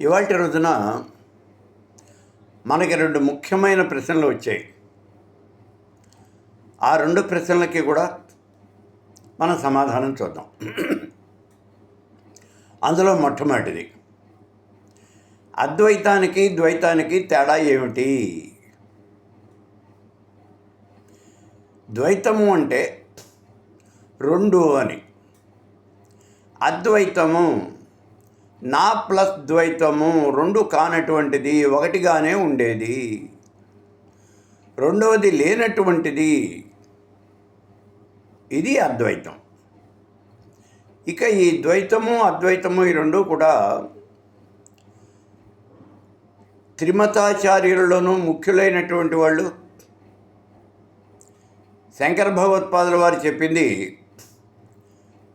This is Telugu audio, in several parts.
ఇవాళ రోజున మనకి రెండు ముఖ్యమైన ప్రశ్నలు వచ్చాయి. ఆ రెండు ప్రశ్నలకి కూడా మనం సమాధానం చూద్దాం. అందులో మొట్టమొదటిది అద్వైతానికి ద్వైతానికి తేడా ఏమిటి? ద్వైతము అంటే రెండు అని. అద్వైతము నా ప్లస్ ద్వైతము రెండు కానటువంటిది ఒకటిగానే ఉండేది. రెండవది లేనటువంటిది. ఇది అద్వైతం. ఇక ఈ ద్వైతము అద్వైతము ఈ రెండు కూడా త్రిమతాచార్యులలోనూ ముఖ్యులైనటువంటి వాళ్ళు. శంకర భగవత్పాదుల వారు చెప్పింది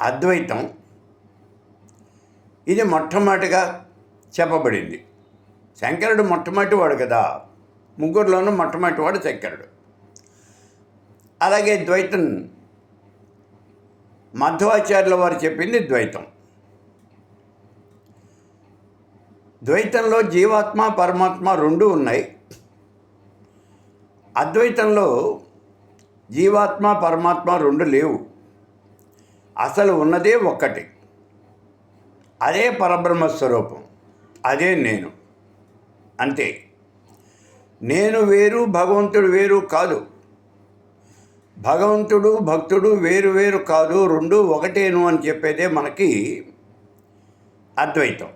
అద్వైతం. ఇది మొట్టమొదటిగా చెప్పబడింది. శంకరుడు మొట్టమొదటి వాడు కదా. ముగ్గురులోనూ మొట్టమొదటి వాడు శంకరుడు. అలాగే ద్వైతం. మధ్వాచార్యుల వారు చెప్పింది ద్వైతం. ద్వైతంలో జీవాత్మ పరమాత్మ రెండు ఉన్నాయి. అద్వైతంలో జీవాత్మ పరమాత్మ రెండు లేవు. అసలు ఉన్నదే ఒక్కటి. అదే పరబ్రహ్మ స్వరూపం అదే నేను. అంతే. నేను వేరు భగవంతుడు వేరు కాదు. భగవంతుడు భక్తుడు వేరు వేరు కాదు. రెండు ఒకటేను అని చెప్పేదే మనకి అద్వైతం.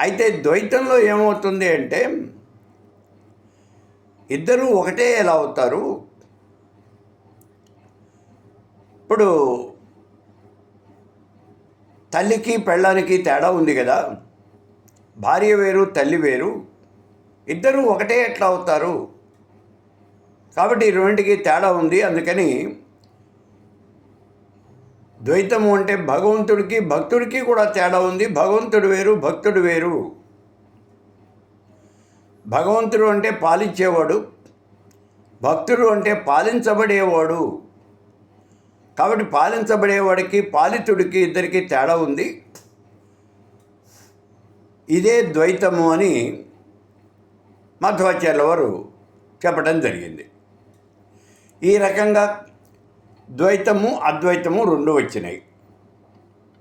అయితే ద్వైతంలో ఏమవుతుంది అంటే ఇద్దరూ ఒకటే ఎలా అవుతారు? ఇప్పుడు తల్లికి పెళ్ళానికి తేడా ఉంది కదా? భార్య వేరు తల్లి వేరు. ఇద్దరూ ఒకటే ఎట్లా అవుతారు? కాబట్టి రెండింటికి తేడా ఉంది. అందుకని ద్వైతము అంటే భగవంతుడికి భక్తుడికి కూడా తేడా ఉంది. భగవంతుడు వేరు భక్తుడు వేరు. భగవంతుడు అంటే పాలించేవాడు. భక్తుడు అంటే పాలించబడేవాడు. కాబట్టి పాలించబడేవాడికి పాలితుడికి ఇద్దరికి తేడా ఉంది. ఇదే ద్వైతము అని మధ్వాచార్యుల వారు చెప్పడం జరిగింది. ఈ రకంగా ద్వైతము అద్వైతము రెండు వచ్చినాయి.